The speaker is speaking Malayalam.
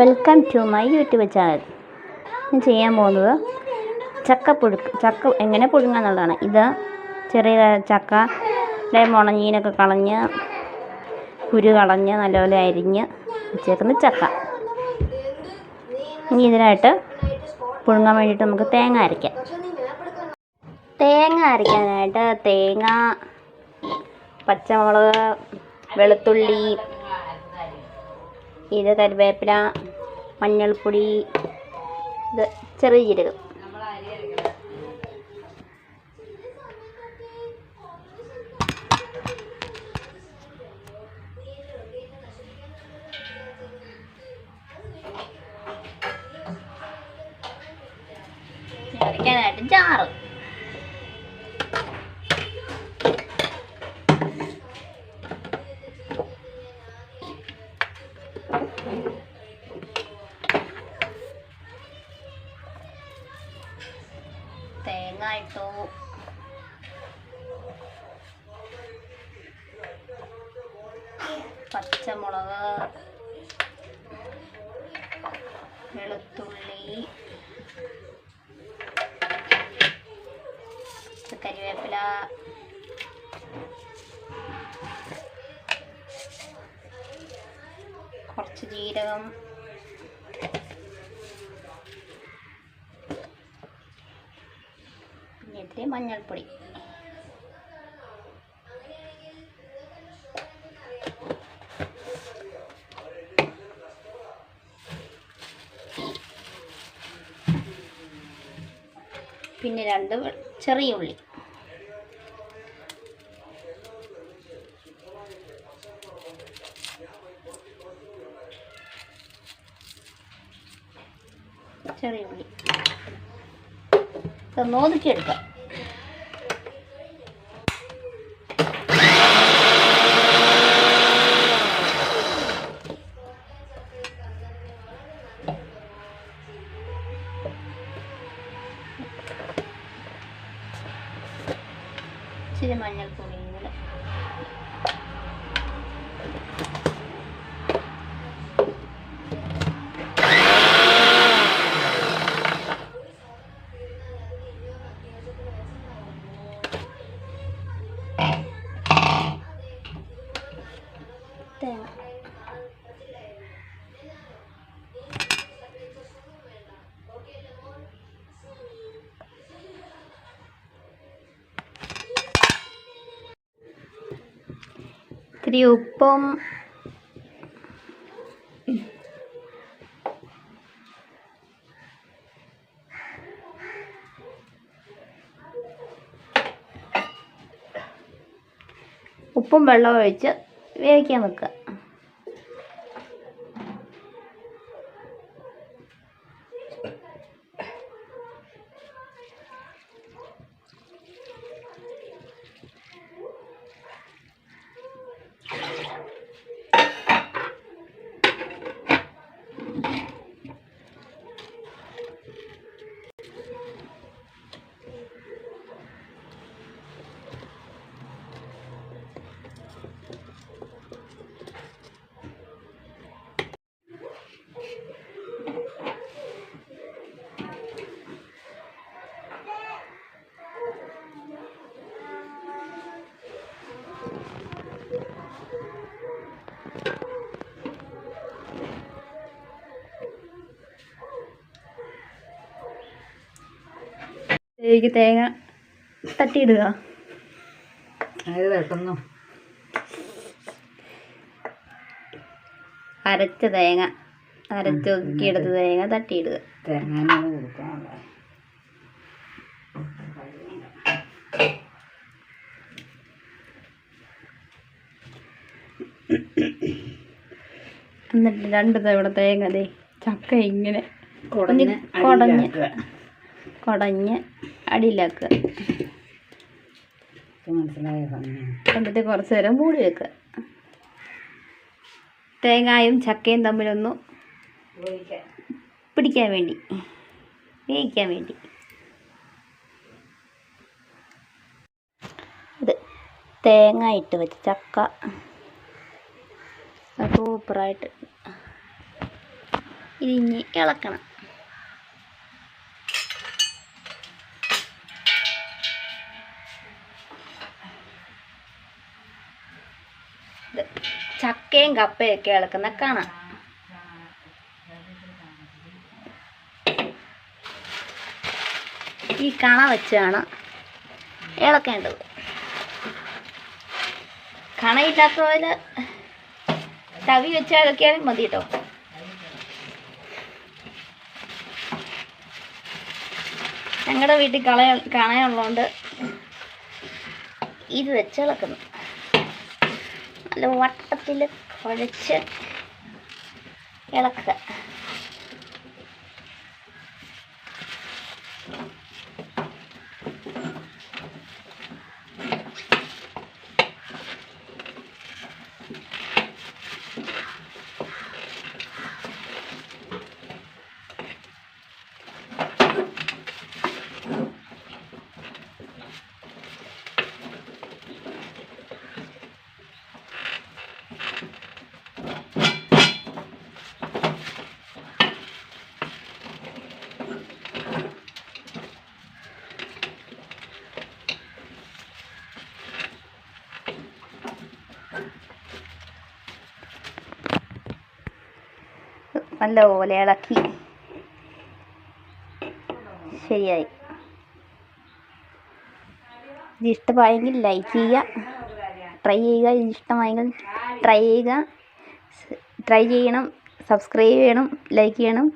Welcome to my YouTube channel ഞാൻ ചെയ്യാൻ പോകുന്നത് ചക്ക പുഴുക്ക് ചക്ക എങ്ങനെ പുഴുങ്ങുക എന്നുള്ളതാണ്. ഇത് ചെറിയ ചക്ക മുണഞ്ഞീനൊക്കെ കളഞ്ഞ് കുരു കളഞ്ഞ് നല്ലപോലെ അരിഞ്ഞ് വെച്ചേക്കുന്ന ചക്ക. ഇനി ഇതിനായിട്ട് പുഴുങ്ങാൻ വേണ്ടിയിട്ട് നമുക്ക് തേങ്ങ അരയ്ക്കാം തേങ്ങ അരയ്ക്കാനായിട്ട് തേങ്ങ പച്ചമുളക് വെളുത്തുള്ളി ഇത് കറിവേപ്പില മഞ്ഞൾപ്പൊടി ഇത് ചെറിയ ജീരകം. അരയ്ക്കാനായിട്ട് ചാറ് തേങ്ങ ഇട്ടു പച്ചമുളക്. വെളുത്തുള്ളി. കരിവേപ്പില കുറച്ച് ജീരകം. ഇത്തിരി മഞ്ഞൾപ്പൊടി. പിന്നെ രണ്ട് ചെറിയ ഉള്ളി. ചെറിയ ഉള്ളി. ഇതൊന്ന് ഇച്ചിരി മഞ്ഞൾപ്പൊടി കൂടെ തേങ്ങ ഇത്തിരി ഉപ്പും ഉപ്പും വെള്ളവും ഒഴിച്ച് വേവിക്കാൻ വെക്കുക. ഇതിലേക്ക് തേങ്ങ തട്ടിയിടുക. അരച്ച തേങ്ങ അരച്ചൊക്കിയെടുത്ത തേങ്ങ തട്ടിയിടുക. എന്നിട്ട് രണ്ട് തവണ തേങ്ങ ചക്ക ഇങ്ങനെ കുടഞ്ഞ് കൊടഞ്ഞ് കുടഞ്ഞ് അടിയിലാക്കുക. മനസ്സിലായ എന്നിട്ട് കുറച്ച് നേരം മൂടി വെക്കുക. തേങ്ങായും ചക്കയും തമ്മിലൊന്ന് പിടിക്കാൻ വേണ്ടി. വേവിക്കാൻ വേണ്ടി. ഇത് തേങ്ങ ഇട്ട് വെച്ച ചക്ക. സൂപ്പറായിട്ട്. ഇതിഞ്ഞ് ഇളക്കണം ഇത് ചക്കയും കപ്പയൊക്കെ ഇളക്കുന്ന കാണാം. ഈ കണ വെച്ചാണ് ഇളക്കേണ്ടത്. കണയില്ലാത്തവര് തവി വെച്ച് ഇളക്കിയാലും മതി കേട്ടോ. ഞങ്ങളുടെ വീട്ടിൽ കള കണയുള്ളതുകൊണ്ട് ഇത് വെച്ച് ഇളക്കുന്നു. നല്ല വട്ടത്തിൽ കുഴച്ച് ഇളക്കുക നല്ലപോലെ ഇളക്കി ശരിയായി. ഇത് ഇഷ്ടമായെങ്കിൽ ലൈക്ക് ചെയ്യുക. ട്രൈ ചെയ്യുക. ഇത് ഇഷ്ടമായെങ്കിൽ ട്രൈ ചെയ്യുക. ട്രൈ ചെയ്യണം. സബ്സ്ക്രൈബ് ചെയ്യണം. ലൈക്ക് ചെയ്യണം.